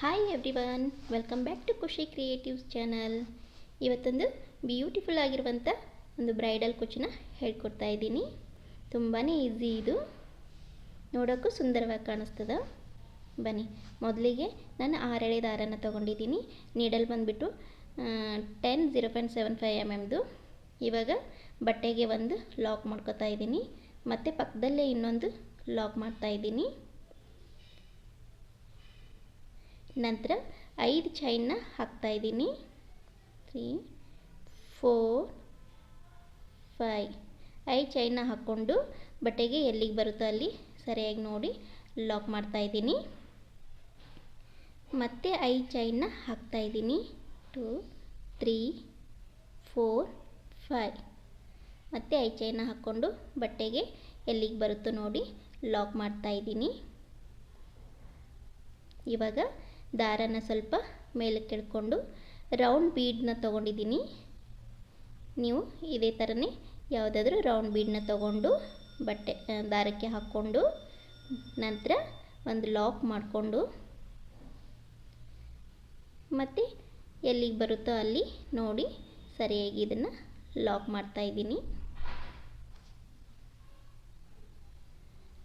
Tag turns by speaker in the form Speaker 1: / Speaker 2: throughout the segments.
Speaker 1: Hi everyone welcome back to Khushi creatives channel ಇವತ್ತೊಂದು beautiful ಆಗಿರುವಂಥ ಒಂದು ಬ್ರೈಡಲ್ ಕುಚ್ಚನ್ನ ಹೇಳ್ಕೊಡ್ತಾ ಇದ್ದೀನಿ. ತುಂಬಾ ಈಸಿ ಇದು. ನೋಡೋಕ್ಕೂ ಸುಂದರವಾಗಿ ಕಾಣಿಸ್ತದ. ಬನ್ನಿ, ಮೊದಲಿಗೆ ನಾನು ಆರಳೆ ದಾರನ ತೊಗೊಂಡಿದ್ದೀನಿ. ನೀಡಲ್ ಬಂದುಬಿಟ್ಟು ten zero point seven five M ಎಮ್ದು ಇವಾಗ ಬಟ್ಟೆಗೆ ಒಂದು ಲಾಕ್ ಮಾಡ್ಕೋತಾ ಇದ್ದೀನಿ. ಮತ್ತು ಪಕ್ಕದಲ್ಲೇ ಇನ್ನೊಂದು ಲಾಕ್ ಮಾಡ್ತಾ ಇದ್ದೀನಿ. ನಂತರ ಐದು ಚೈನ್ನ ಹಾಕ್ತಾ ಇದ್ದೀನಿ. ತ್ರೀ ಫೋರ್ ಫೈ ಐದು ಚೈನ್ನ ಹಾಕ್ಕೊಂಡು ಬಟ್ಟೆಗೆ ಎಲ್ಲಿಗೆ ಬರುತ್ತೋ ಅಲ್ಲಿ ಸರಿಯಾಗಿ ನೋಡಿ ಲಾಕ್ ಮಾಡ್ತಾ ಇದ್ದೀನಿ. ಮತ್ತೆ ಐದು ಚೈನ್ನ ಹಾಕ್ತಾ ಇದ್ದೀನಿ. ಟು ತ್ರೀ ಫೋರ್ ಫೈ ಮತ್ತು ಐದು ಚೈನ್ನ ಹಾಕ್ಕೊಂಡು ಬಟ್ಟೆಗೆ ಎಲ್ಲಿಗೆ ಬರುತ್ತೋ ನೋಡಿ ಲಾಕ್ ಮಾಡ್ತಾ ಇದ್ದೀನಿ. ಇವಾಗ ದಾರನ ಸ್ವಲ್ಪ ಮೇಲೆ ಕೆಳ್ಕೊಂಡು ರೌಂಡ್ ಬೀಡನ್ನ ತೊಗೊಂಡಿದ್ದೀನಿ. ನೀವು ಇದೇ ಥರನೇ ಯಾವುದಾದ್ರೂ ರೌಂಡ್ ಬೀಡನ್ನ ತೊಗೊಂಡು ಬಟ್ಟೆ ದಾರಕ್ಕೆ ಹಾಕ್ಕೊಂಡು ನಂತರ ಒಂದು ಲಾಕ್ ಮಾಡಿಕೊಂಡು ಮತ್ತು ಎಲ್ಲಿಗೆ ಬರುತ್ತೋ ಅಲ್ಲಿ ನೋಡಿ ಸರಿಯಾಗಿ ಇದನ್ನು ಲಾಕ್ ಮಾಡ್ತಾಯಿದ್ದೀನಿ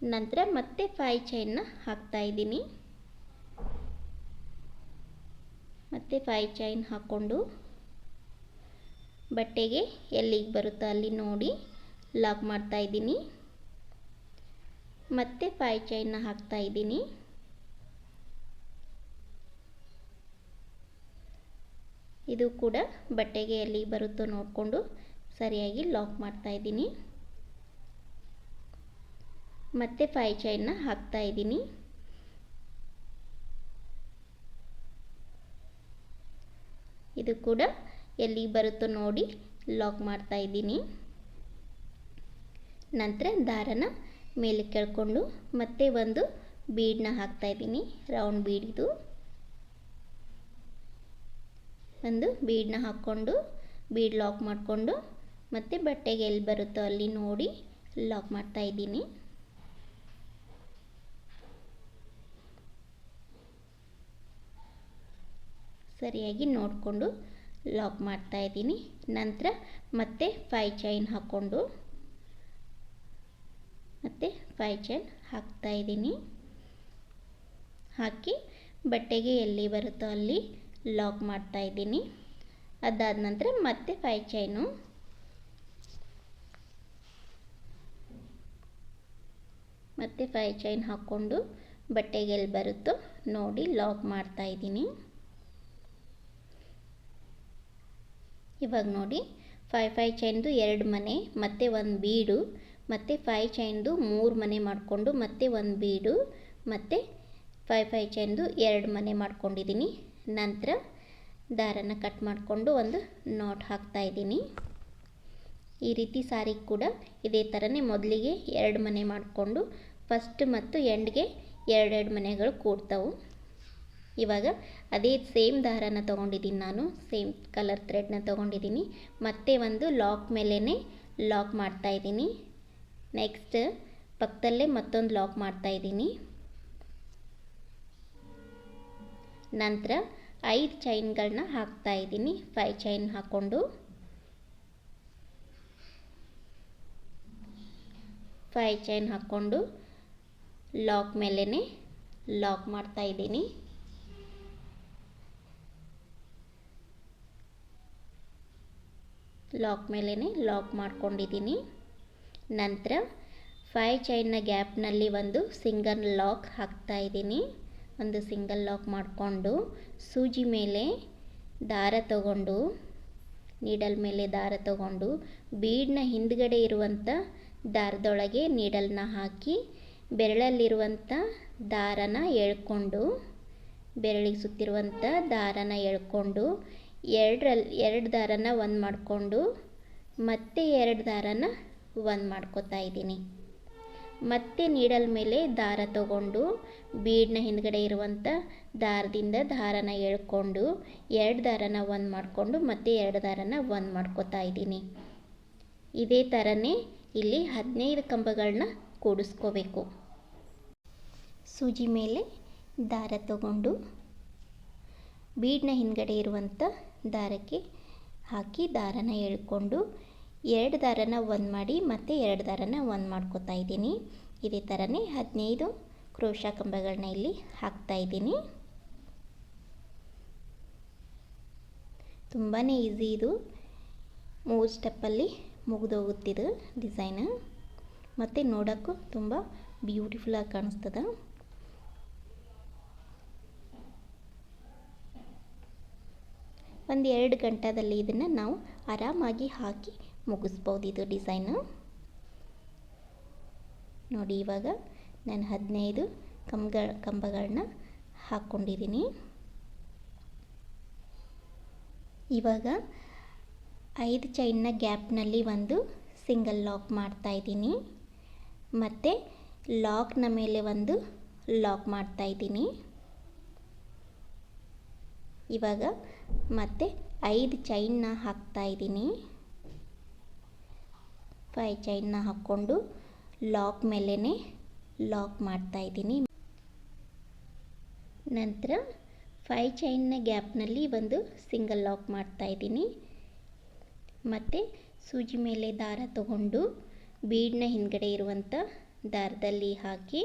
Speaker 1: ನಂತರ ಮತ್ತೆ ಫೈ ಚೈನ್ನ ಹಾಕ್ತಾಯಿದ್ದೀನಿ ಮತ್ತು ಫೈ ಚೈನ್ ಹಾಕ್ಕೊಂಡು ಬಟ್ಟೆಗೆ ಎಲ್ಲಿಗೆ ಬರುತ್ತೋ ಅಲ್ಲಿ ನೋಡಿ ಲಾಕ್ ಮಾಡ್ತಾಯಿದ್ದೀನಿ ಮತ್ತೆ ಫೈ ಚೈನ್ನ ಹಾಕ್ತಾಯಿದ್ದೀನಿ ಇದು ಕೂಡ ಬಟ್ಟೆಗೆ ಎಲ್ಲಿ ಬರುತ್ತೋ ನೋಡಿಕೊಂಡು ಸರಿಯಾಗಿ ಲಾಕ್ ಮಾಡ್ತಾಯಿದ್ದೀನಿ ಮತ್ತೆ ಫೈ ಚೈನ್ನ ಹಾಕ್ತಾಯಿದ್ದೀನಿ ಇದು ಕೂಡ ಎಲ್ಲಿಗೆ ಬರುತ್ತೋ ನೋಡಿ ಲಾಕ್ ಮಾಡ್ತಾ ಇದ್ದೀನಿ. ನಂತರ ದಾರನ ಮೇಲೆ ಕೆಳ್ಕೊಂಡು ಮತ್ತೆ ಒಂದು ಬೀಡನ್ನ ಹಾಕ್ತಾ ಇದ್ದೀನಿ. ರೌಂಡ್ ಬೀಡಿದು ಒಂದು ಬೀಡನ್ನ ಹಾಕ್ಕೊಂಡು ಬೀಡ್ ಲಾಕ್ ಮಾಡಿಕೊಂಡು ಮತ್ತು ಬಟ್ಟೆಗೆ ಎಲ್ಲಿ ಬರುತ್ತೋ ಅಲ್ಲಿ ನೋಡಿ ಲಾಕ್ ಮಾಡ್ತಾ ಇದ್ದೀನಿ. ಸರಿಯಾಗಿ ನೋಡಿಕೊಂಡು ಲಾಕ್ ಮಾಡ್ತಾ ಇದ್ದೀನಿ. ನಂತರ ಮತ್ತೆ ಫೈ ಚೈನ್ ಹಾಕ್ಕೊಂಡು, ಮತ್ತು ಫೈ ಚೈನ್ ಹಾಕ್ತಾ ಇದ್ದೀನಿ. ಹಾಕಿ ಬಟ್ಟೆಗೆ ಎಲ್ಲಿ ಬರುತ್ತೋ ಅಲ್ಲಿ ಲಾಕ್ ಮಾಡ್ತಾ ಇದ್ದೀನಿ. ಅದಾದ ನಂತರ ಮತ್ತೆ ಫೈ ಚೈನು. ಮತ್ತು ಫೈ ಚೈನ್ ಹಾಕ್ಕೊಂಡು ಬಟ್ಟೆಗೆ ಎಲ್ಲಿ ಬರುತ್ತೋ ನೋಡಿ ಲಾಕ್ ಮಾಡ್ತಾ ಇದ್ದೀನಿ. ಇವಾಗ ನೋಡಿ. ಫೈ ಫೈ ಚೈನ್ದು ಎರಡು ಮನೆ, ಮತ್ತು ಒಂದು ಬೀಡು, ಮತ್ತು ಫೈ ಚೈನ್ದು ಮೂರು ಮನೆ ಮಾಡಿಕೊಂಡು, ಮತ್ತೆ ಒಂದು ಬೀಡು, ಮತ್ತು ಫೈ ಫೈ ಚೈನ್ದು ಎರಡು ಮನೆ ಮಾಡ್ಕೊಂಡಿದ್ದೀನಿ ನಂತರ ದಾರನ ಕಟ್ ಮಾಡಿಕೊಂಡು ಒಂದು ನಾಟ್ ಹಾಕ್ತಾಯಿದ್ದೀನಿ ಈ ರೀತಿ ಸಾರಿ ಕೂಡ ಇದೇ ಥರನೇ ಮೊದಲಿಗೆ ಎರಡು ಮನೆ ಮಾಡಿಕೊಂಡು ಫಸ್ಟ್ ಮತ್ತು ಎಂಡ್ಗೆ ಎರಡೆರಡು ಮನೆಗಳು ಕೂಡ್ತಾವೆ. ಇವಾಗ ಅದೇ ಸೇಮ್ ದಾರನ ತೊಗೊಂಡಿದ್ದೀನಿ ನಾನು ಸೇಮ್ ಕಲರ್ ಥ್ರೆಡ್ನ ತೊಗೊಂಡಿದ್ದೀನಿ. ಮತ್ತೆ ಒಂದು ಲಾಕ್ ಮೇಲೇ ಲಾಕ್ ಮಾಡ್ತಾ ಇದ್ದೀನಿ. ನೆಕ್ಸ್ಟ್ ಪಕ್ಕದಲ್ಲೇ ಮತ್ತೊಂದು ಲಾಕ್ ಮಾಡ್ತಾ ಇದ್ದೀನಿ. ನಂತರ ಐದು ಚೈನ್ಗಳನ್ನ ಹಾಕ್ತಾಯಿದ್ದೀನಿ ಫೈ ಚೈನ್ ಹಾಕ್ಕೊಂಡು. ಫೈ ಚೈನ್ ಹಾಕ್ಕೊಂಡು ಲಾಕ್ ಮೇಲೇ ಲಾಕ್ ಮಾಡ್ತಾಯಿದ್ದೀನಿ ಲಾಕ್ ಮೇಲೇ ಲಾಕ್ ಮಾಡ್ಕೊಂಡಿದ್ದೀನಿ ನಂತರ ಫೈ ಚೈನ್ನ ಗ್ಯಾಪ್ನಲ್ಲಿ ಒಂದು ಸಿಂಗಲ್ ಲಾಕ್ ಹಾಕ್ತಾ ಇದ್ದೀನಿ ಒಂದು ಸಿಂಗಲ್ ಲಾಕ್ ಮಾಡಿಕೊಂಡು ಸೂಜಿ ಮೇಲೆ ದಾರ ತಗೊಂಡು ನೀಡಲ್ ಮೇಲೆ ದಾರ ತಗೊಂಡು ಬೀಡ್ನ ಹಿಂದ್ಗಡೆ ಇರುವಂಥ ದಾರದೊಳಗೆ ನೀಡಲ್ನ ಹಾಕಿ ಬೆರಳಲ್ಲಿರುವಂಥ ದಾರನ ಎಳ್ಕೊಂಡು ಬೆರಳಿಗೆ ಸುತ್ತಿರುವಂಥ ದಾರನ ಎಳ್ಕೊಂಡು ಎರಡರಲ್ಲಿ ಎರಡು ದಾರನ ಒಂದು ಮಾಡಿಕೊಂಡು ಮತ್ತೆ ಎರಡು ದಾರನ ಒಂದು ಮಾಡ್ಕೋತಾ ಇದ್ದೀನಿ. ಮತ್ತೆ ನೀಡಲ್ ಮೇಲೆ ದಾರ ತಗೊಂಡು ಬೀಡ್ನ ಹಿಂದ್ಗಡೆ ಇರುವಂಥ ದಾರದಿಂದ ದಾರನ ಎಳ್ಕೊಂಡು ಎರಡು ದಾರನ ಒಂದು ಮಾಡಿಕೊಂಡು ಮತ್ತೆ ಎರಡು ದಾರನ ಒಂದು ಮಾಡ್ಕೋತಾ ಇದ್ದೀನಿ. ಇದೇ ಥರನೇ ಇಲ್ಲಿ ಹದಿನೈದು ಕಂಬಗಳನ್ನ ಕೂಡಿಸ್ಕೋಬೇಕು. ಸೂಜಿ ಮೇಲೆ ದಾರ ತಗೊಂಡು ಬೀಡ್ನ ಹಿಂದ್ಗಡೆ ಇರುವಂಥ ದಾರಕ್ಕೆ ಹಾಕಿ ದಾರನ ಎಳ್ಕೊಂಡು ಎರಡು ದಾರನ ಒಂದು ಮಾಡಿ ಮತ್ತು ಎರಡು ದಾರನ ಒಂದು ಮಾಡ್ಕೋತಾ ಇದ್ದೀನಿ. ಇದೇ ಥರನೇ ಹದಿನೈದು ಕ್ರೋಶ ಕಂಬಗಳನ್ನ ಇಲ್ಲಿ ಹಾಕ್ತಾ ಇದ್ದೀನಿ. ತುಂಬಾ ಈಸಿ ಇದು. ಮೂರು ಸ್ಟೆಪ್ಪಲ್ಲಿ ಮುಗಿದೋಗುತ್ತಿದ್ದು ಡಿಸೈನ್. ಮತ್ತು ನೋಡೋಕ್ಕೂ ತುಂಬ ಬ್ಯೂಟಿಫುಲ್ಲಾಗಿ ಕಾಣಿಸ್ತದೆ. ಒಂದು ಎರಡು ಗಂಟೆದಲ್ಲಿ ಇದನ್ನು ನಾವು ಆರಾಮಾಗಿ ಹಾಕಿ ಮುಗಿಸ್ಬೋದು ಇದು ಡಿಸೈನು ನೋಡಿ ಇವಾಗ ನಾನು ಹದಿನೈದು ಕಂಬಗಳ ಕಂಬಗಳನ್ನ ಹಾಕ್ಕೊಂಡಿದ್ದೀನಿ. ಇವಾಗ ಐದು ಚೈನ್ನ ಗ್ಯಾಪ್ನಲ್ಲಿ ಒಂದು ಸಿಂಗಲ್ ಲಾಕ್ ಮಾಡ್ತಾ ಇದ್ದೀನಿ. ಮತ್ತು ಲಾಕ್ನ ಮೇಲೆ ಒಂದು ಲಾಕ್ ಮಾಡ್ತಾ ಇದ್ದೀನಿ. ಇವಾಗ ಮತ್ತೆ ಐದು ಚೈನ್ನ ಹಾಕ್ತಾ ಇದ್ದೀನಿ. ಫೈ ಚೈನ್ನ ಹಾಕ್ಕೊಂಡು ಲಾಕ್ ಮೇಲೇ ಲಾಕ್ ಮಾಡ್ತಾ ಇದ್ದೀನಿ. ನಂತರ ಫೈ ಚೈನ್ನ ಗ್ಯಾಪ್ನಲ್ಲಿ ಒಂದು ಸಿಂಗಲ್ ಲಾಕ್ ಮಾಡ್ತಾ ಇದ್ದೀನಿ. ಮತ್ತು ಸೂಜಿ ಮೇಲೆ ದಾರ ತಗೊಂಡು ಬೀಡ್ನ ಹಿಂದುಗಡೆ ಇರುವಂಥ ದಾರದಲ್ಲಿ ಹಾಕಿ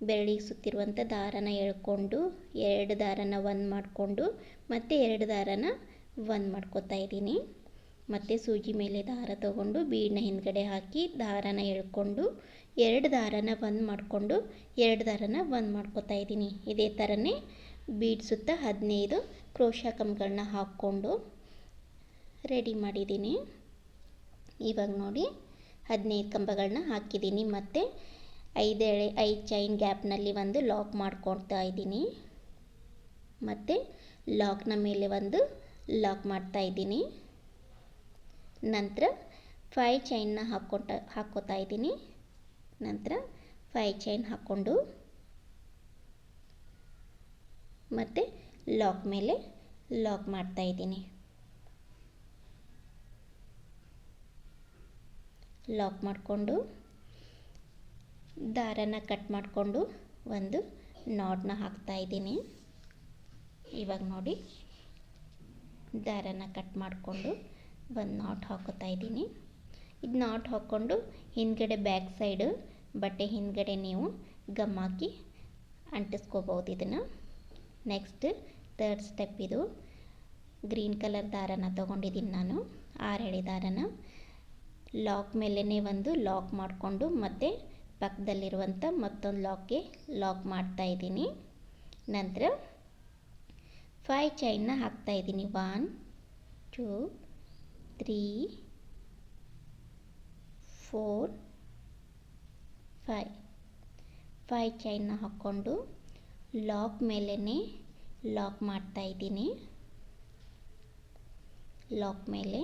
Speaker 1: ಬೆರಳಿಗೆ ಸುತ್ತಿರುವಂಥ ದಾರನ ಎಳ್ಕೊಂಡು, ಎರಡು ದಾರನ ಒಂದು ಮಾಡಿಕೊಂಡು, ಮತ್ತೆ ಎರಡು ದಾರನ ಒಂದು ಮಾಡ್ಕೊತಾ ಇದ್ದೀನಿ. ಮತ್ತು ಸೂಜಿ ಮೇಲೆ ದಾರ ತಗೊಂಡು ಬೀಡನ್ನ ಹಿಂದ್ಗಡೆ ಹಾಕಿ ದಾರನ ಎಳ್ಕೊಂಡು, ಎರಡು ದಾರನ ಒಂದು ಮಾಡಿಕೊಂಡು, ಎರಡು ದಾರನ ಒಂದು ಮಾಡ್ಕೊತಾ ಇದ್ದೀನಿ. ಇದೇ ಥರನೇ ಬೀಡ್ ಸುತ್ತ ಹದಿನೈದು ಕ್ರೋಶ ಕಂಬಗಳನ್ನ ಹಾಕ್ಕೊಂಡು ರೆಡಿ ಮಾಡಿದ್ದೀನಿ. ಇವಾಗ ನೋಡಿ, ಹದಿನೈದು ಕಂಬಗಳನ್ನ ಹಾಕಿದ್ದೀನಿ. ಮತ್ತು ಐದು ಎಳೆ, ಐದು ಚೈನ್ ಗ್ಯಾಪ್ನಲ್ಲಿ ಒಂದು ಲಾಕ್ ಮಾಡ್ಕೊಳ್ತಾ ಇದ್ದೀನಿ. ಮತ್ತು ಲಾಕ್ನ ಮೇಲೆ ಒಂದು ಲಾಕ್ ಮಾಡ್ತಾ ಇದ್ದೀನಿ. ನಂತರ ಫೈ ಚೈನ್ನ ಹಾಕ್ಕೊಟ ಹಾಕ್ಕೋತಾ ಇದ್ದೀನಿ. ನಂತರ ಫೈ ಚೈನ್ ಹಾಕ್ಕೊಂಡು ಮತ್ತು ಲಾಕ್ ಮೇಲೆ ಲಾಕ್ ಮಾಡ್ತಾ ಇದ್ದೀನಿ. ಲಾಕ್ ಮಾಡಿಕೊಂಡು ದಾರನ ಕಟ್ ಮಾಡಿಕೊಂಡು ಒಂದು ನಾಟ್ನ ಹಾಕ್ತಾ ಇದ್ದೀನಿ. ಇವಾಗ ನೋಡಿ, ದಾರನ ಕಟ್ ಮಾಡಿಕೊಂಡು ಒಂದು ನಾಟ್ ಹಾಕೋತಾ ಇದ್ದೀನಿ. ಇದು ನಾಟ್ ಹಾಕ್ಕೊಂಡು ಹಿಂದ್ಗಡೆ ಬ್ಯಾಕ್ ಸೈಡು ಬಟ್ಟೆ ಹಿಂದ್ಗಡೆ ನೀವು ಗಮ್ ಹಾಕಿ ಅಂಟಿಸ್ಕೋಬೋದು ಇದನ್ನು. ನೆಕ್ಸ್ಟ್ ತರ್ಡ್ ಸ್ಟೆಪ್ ಇದು ಗ್ರೀನ್ ಕಲರ್ ದಾರನ ತೊಗೊಂಡಿದ್ದೀನಿ ನಾನು, ಆರಳಿ ದಾರನ. ಲಾಕ್ ಮೇಲೇ ಒಂದು ಲಾಕ್ ಮಾಡಿಕೊಂಡು ಮತ್ತು ಪಕ್ಕದಲ್ಲಿರುವಂಥ ಮತ್ತೊಂದು ಲಾಕ್ಗೆ ಲಾಕ್ ಮಾಡ್ತಾ ಇದ್ದೀನಿ. ನಂತರ ಫೈ ಚೈನ್ನ ಹಾಕ್ತಾ ಇದ್ದೀನಿ. One two three four five five ಚೈನ್ನ ಹಾಕ್ಕೊಂಡು ಲಾಕ್ ಮೇಲೇ ಲಾಕ್ ಮಾಡ್ತಾ ಇದ್ದೀನಿ. ಲಾಕ್ ಮೇಲೆ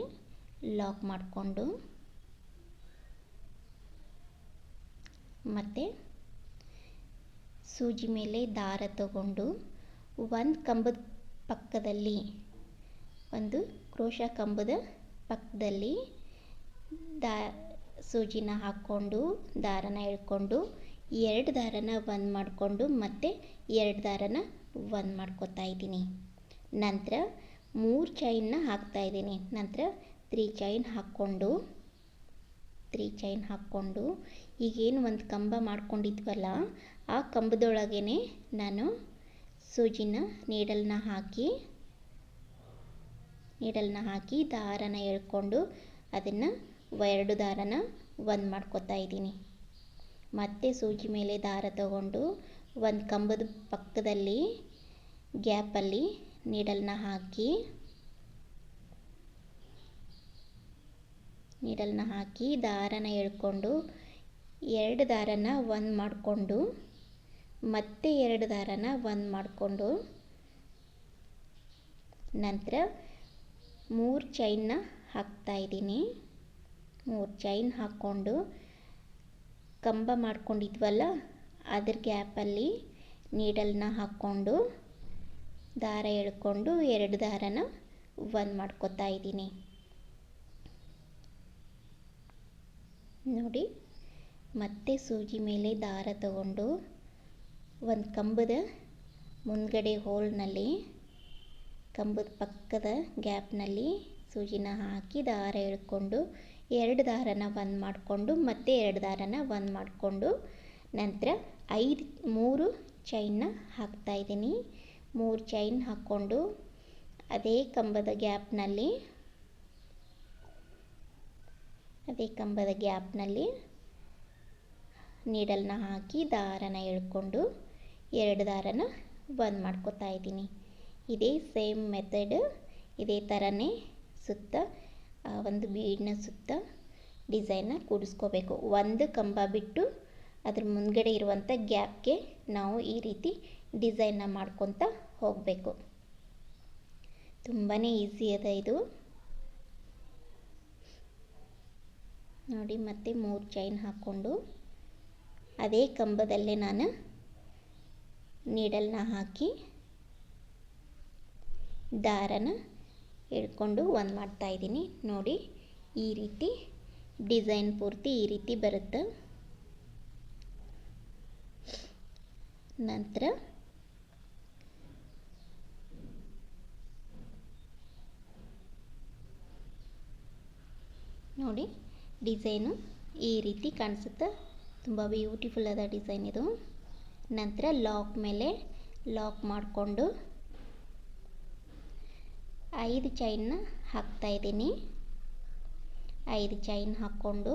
Speaker 1: ಲಾಕ್ ಮಾಡಿಕೊಂಡು ಮತ್ತು ಸೂಜಿ ಮೇಲೆ ದಾರ ತಗೊಂಡು ಒಂದು ಕಂಬದ ಪಕ್ಕದಲ್ಲಿ, ಒಂದು ಕ್ರೋಶ ಕಂಬದ ಪಕ್ಕದಲ್ಲಿ ದಾ ಸೂಜಿನ ಹಾಕ್ಕೊಂಡು ದಾರನ ಎಳ್ಕೊಂಡು, ಎರಡು ದಾರನ ಒಂದು ಮಾಡಿಕೊಂಡು ಮತ್ತು ಎರಡು ದಾರನ ಒಂದು ಮಾಡ್ಕೊತಾ ಇದ್ದೀನಿ. ನಂತರ ಮೂರು ಚೈನ್ನ ಹಾಕ್ತಾ ಇದ್ದೀನಿ. ನಂತರ ತ್ರೀ ಚೈನ್ ಹಾಕ್ಕೊಂಡು ತ್ರೀ ಚೈನ್ ಹಾಕ್ಕೊಂಡು ಈಗೇನು ಒಂದು ಕಂಬ ಮಾಡ್ಕೊಂಡಿದ್ವಲ್ಲ, ಆ ಕಂಬದೊಳಗೇ ನಾನು ಸೂಜಿನ ನೀಡಲ್ನ ಹಾಕಿ ನೀಡಲ್ನ ಹಾಕಿ ದಾರನ ಎಳ್ಕೊಂಡು ಅದನ್ನು ಎರಡು ದಾರನ ಒಂದು ಮಾಡ್ಕೊತಾ ಇದ್ದೀನಿ. ಮತ್ತೆ ಸೂಜಿ ಮೇಲೆ ದಾರ ತಗೊಂಡು ಒಂದು ಕಂಬದ ಪಕ್ಕದಲ್ಲಿ ಗ್ಯಾಪಲ್ಲಿ ನೀಡಲ್ನ ಹಾಕಿ ನೀಡಲ್ನ ಹಾಕಿ ದಾರನ ಎಳ್ಕೊಂಡು ಎರಡು ದಾರನ ಒಂದು ಮಾಡಿಕೊಂಡು, ಮತ್ತೆ ಎರಡು ದಾರನ ಒಂದು ಮಾಡಿಕೊಂಡು, ನಂತರ ಮೂರು ಚೈನ್ನ ಹಾಕ್ತಾ ಇದ್ದೀನಿ. ಮೂರು ಚೈನ್ ಹಾಕ್ಕೊಂಡು ಕಂಬ ಮಾಡ್ಕೊಂಡಿದ್ವಲ್ಲ, ಅದ್ರ ಗ್ಯಾಪಲ್ಲಿ ನೀಡಲನ್ನ ಹಾಕ್ಕೊಂಡು ದಾರ ಎಳ್ಕೊಂಡು ಎರಡು ದಾರನ ಒಂದು ಮಾಡ್ಕೊತಾ ಇದ್ದೀನಿ. ನೋಡಿ. ಮತ್ತೆ ಸೂಜಿ ಮೇಲೆ ದಾರ ತಗೊಂಡು ಒಂದು ಕಂಬದ ಮುಂದ್ಗಡೆ ಹೋಲ್ನಲ್ಲಿ ಕಂಬದ ಪಕ್ಕದ ಗ್ಯಾಪ್ನಲ್ಲಿ ಸೂಜಿನ ಹಾಕಿ ದಾರ ಎಳ್ಕೊಂಡು ಎರಡು ದಾರನ ಒಂದು ಮಾಡಿಕೊಂಡು ಮತ್ತೆ ಎರಡು ದಾರನ ಒಂದು ಮಾಡಿಕೊಂಡು ನಂತರ ಐದು, ಮೂರು ಚೈನ್ನ ಹಾಕ್ತಾಯಿದ್ದೀನಿ ಮೂರು ಚೈನ್ ಹಾಕ್ಕೊಂಡು ಅದೇ ಕಂಬದ ಗ್ಯಾಪ್ನಲ್ಲಿ ಅದೇ ಕಂಬದ ಗ್ಯಾಪ್ನಲ್ಲಿ ನೀಡಲ್ನ ಹಾಕಿ ದಾರನ ಎಳ್ಕೊಂಡು ಎರಡು ದಾರನ ಬಂದ್ ಮಾಡ್ಕೋತಾ ಇದ್ದೀನಿ. ಇದೇ ಸೇಮ್ ಮೆಥಡ್, ಇದೇ ಥರನೇ ಸುತ್ತ ಒಂದು ಬೀಡ್ನ ಸುತ್ತ ಡಿಸೈನ್ನ ಕೂಡಿಸ್ಕೋಬೇಕು. ಒಂದು ಕಂಬ ಬಿಟ್ಟು ಅದ್ರ ಮುಂದ್ಗಡೆ ಇರುವಂಥ ಗ್ಯಾಪ್ಗೆ ನಾವು ಈ ರೀತಿ ಡಿಸೈನ್ನ ಮಾಡ್ಕೊತ ಹೋಗಬೇಕು. ತುಂಬಾ ಈಸಿ ಅದ ಇದು. ನೋಡಿ, ಮತ್ತೆ ಮೂರು ಚೈನ್ ಹಾಕ್ಕೊಂಡು ಅದೇ ಕಂಬದಲ್ಲೇ ನಾನು ನೀಡಲ್ನ ಹಾಕಿ ದಾರನ ಹಿಡ್ಕೊಂಡು ಒಂದು ಮಾಡ್ತಾಯಿದ್ದೀನಿ ನೋಡಿ, ಈ ರೀತಿ ಡಿಸೈನ್ ಪೂರ್ತಿ ಈ ರೀತಿ ಬರುತ್ತೆ. ನಂತರ ನೋಡಿ ಡಿಸೈನು ಈ ರೀತಿ ಕಾಣಿಸುತ್ತೆ. ತುಂಬ ಬ್ಯೂಟಿಫುಲ್ ಅದ ಡಿಸೈನ್ ಇದು. ನಂತರ ಲಾಕ್ ಮೇಲೆ ಲಾಕ್ ಮಾಡಿಕೊಂಡು ಐದು ಚೈನ್ನ ಹಾಕ್ತಾಯಿದ್ದೀನಿ ಐದು ಚೈನ್ ಹಾಕ್ಕೊಂಡು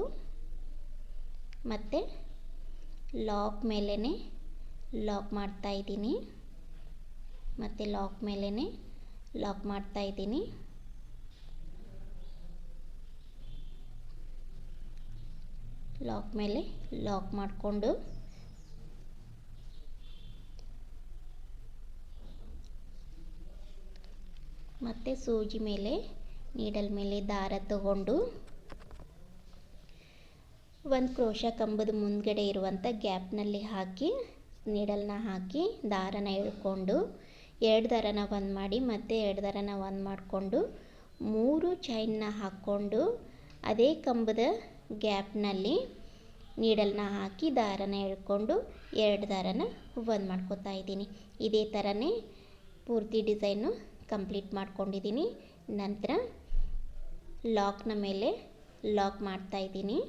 Speaker 1: ಮತ್ತು ಲಾಕ್ ಮೇಲೇ ಲಾಕ್ ಮಾಡ್ತಾಯಿದ್ದೀನಿ ಮತ್ತು ಲಾಕ್ ಮೇಲೇ ಲಾಕ್ ಮಾಡ್ತಾಯಿದ್ದೀನಿ ಲಾಕ್ ಮೇಲೆ ಲಾಕ್ ಮಾಡಿಕೊಂಡು ಮತ್ತು ಸೂಜಿ ಮೇಲೆ ನೀಡಲ್ ಮೇಲೆ ದಾರ ತಗೊಂಡು ಒಂದು ಕ್ರೋಶ ಕಂಬದ ಮುಂದ್ಗಡೆ ಇರುವಂಥ ಗ್ಯಾಪ್ನಲ್ಲಿ ಹಾಕಿ ನೀಡಲ್ನ ಹಾಕಿ ದಾರನ ಎಳ್ಕೊಂಡು, ಎರಡು ದಾರನ ಒಂದು ಮಾಡಿ, ಮತ್ತೆ ಎರಡು ದಾರನ ಒಂದು ಮಾಡಿಕೊಂಡು, ಮೂರು ಚೈನ್ನ ಹಾಕ್ಕೊಂಡು ಅದೇ ಕಂಬದ ಗ್ಯಾಪ್ನಲ್ಲಿ ನೀಡಲ್ನ ಹಾಕಿ ದಾರನ ಎಳ್ಕೊಂಡು ಎರಡು ದಾರನ ಒಂದು ಮಾಡ್ಕೋತಾ ಇದ್ದೀನಿ. ಇದೇ ಥರನೇ ಪೂರ್ತಿ ಡಿಸೈನು ಕಂಪ್ಲೀಟ್ ಮಾಡ್ಕೊಂಡಿದ್ದೀನಿ. ನಂತರ ಲಾಕ್ನ ಮೇಲೆ ಲಾಕ್ ಮಾಡ್ತಾ ಇದ್ದೀನಿ.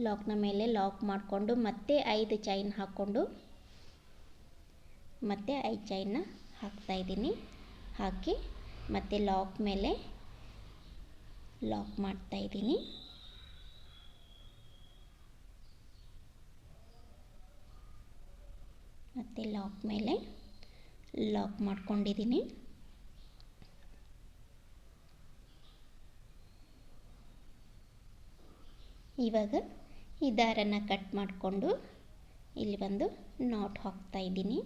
Speaker 1: ಲಾಕ್ನ ಮೇಲೆ ಲಾಕ್ ಮಾಡಿಕೊಂಡು ಮತ್ತೆ ಐದು ಚೈನ್ ಹಾಕ್ಕೊಂಡು ಮತ್ತೆ ಐದು ಚೈನ್ನ ಹಾಕ್ತಾಯಿದ್ದೀನಿ ಹಾಕಿ ಮತ್ತೆ ಲಾಕ್ ಮೇಲೆ ಲಾಕ್ ಮಾಡ್ತಾಯಿದ್ದೀನಿ ಮತ್ತು ಲಾಕ್ ಮೇಲೆ ಲಾಕ್ ಮಾಡ್ಕೊಂಡಿದ್ದೀನಿ. ಇವಾಗ ಈ ದಾರನ ಕಟ್ ಮಾಡಿಕೊಂಡು ಇಲ್ಲಿ ಬಂದು ನಾಟ್ ಹಾಕ್ತಾ ಇದ್ದೀನಿ.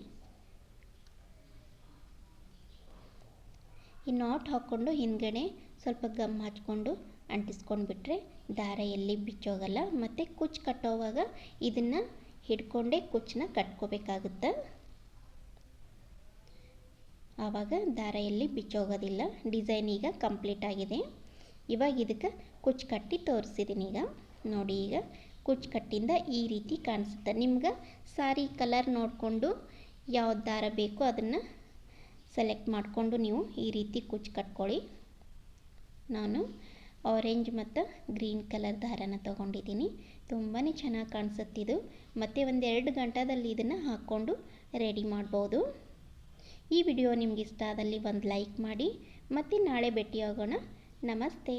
Speaker 1: ಈ ನಾಟ್ ಹಾಕ್ಕೊಂಡು ಹಿಂದ್ಗಡೆ ಸ್ವಲ್ಪ ಗಮ್ ಹಚ್ಕೊಂಡು ಅಂಟಿಸ್ಕೊಂಡು ಬಿಟ್ಟರೆ ದಾರ ಎಲ್ಲಿ ಬಿಚ್ಚೋಗಲ್ಲ ಮತ್ತು ಕುಚ್ಚು ಕಟ್ಟೋವಾಗ ಇದನ್ನು ಹಿಡ್ಕೊಂಡೇ ಕುಚ್ಚನ್ನ ಕಟ್ಕೋಬೇಕಾಗುತ್ತೆ. ಆವಾಗ ದಾರ ಎಲ್ಲಿ ಬಿಚ್ಚೋಗೋದಿಲ್ಲ, ಡಿಸೈನ್ ಈಗ ಕಂಪ್ಲೀಟ್ ಆಗಿದೆ. ಇವಾಗ ಇದಕ್ಕೆ ಕುಚ್ಚು ಕಟ್ಟಿ ತೋರಿಸಿದ್ದೀನಿ ಈಗ. ನೋಡಿ ಈಗ ಕುಚ್ಚು ಕಟ್ಟಿಂದ ಈ ರೀತಿ ಕಾಣಿಸುತ್ತೆ. ನಿಮ್ಗೆ ಸಾರಿ ಕಲರ್ ನೋಡಿಕೊಂಡು ಯಾವ ದಾರ ಬೇಕೋ ಅದನ್ನು ಸೆಲೆಕ್ಟ್ ಮಾಡಿಕೊಂಡು ನೀವು ಈ ರೀತಿ ಕುಚ್ಚು ಕಟ್ಕೊಳ್ಳಿ. ನಾನು ಆರೆಂಜ್ ಮತ್ತು ಗ್ರೀನ್ ಕಲರ್ ದಾರನ ತೊಗೊಂಡಿದ್ದೀನಿ. ತುಂಬಾ ಚೆನ್ನಾಗಿ ಕಾಣಿಸುತ್ತಿದ್ದು ಮತ್ತು ಒಂದೆರಡು ಗಂಟದಲ್ಲಿ ಇದನ್ನು ಹಾಕ್ಕೊಂಡು ರೆಡಿ ಮಾಡ್ಬೋದು. ಈ ವಿಡಿಯೋ ನಿಮ್ಗೆ ಇಷ್ಟ ಆದಲ್ಲಿ ಒಂದು ಲೈಕ್ ಮಾಡಿ. ಮತ್ತು ನಾಳೆ ಭೇಟಿಯಾಗೋಣ. ನಮಸ್ತೆ.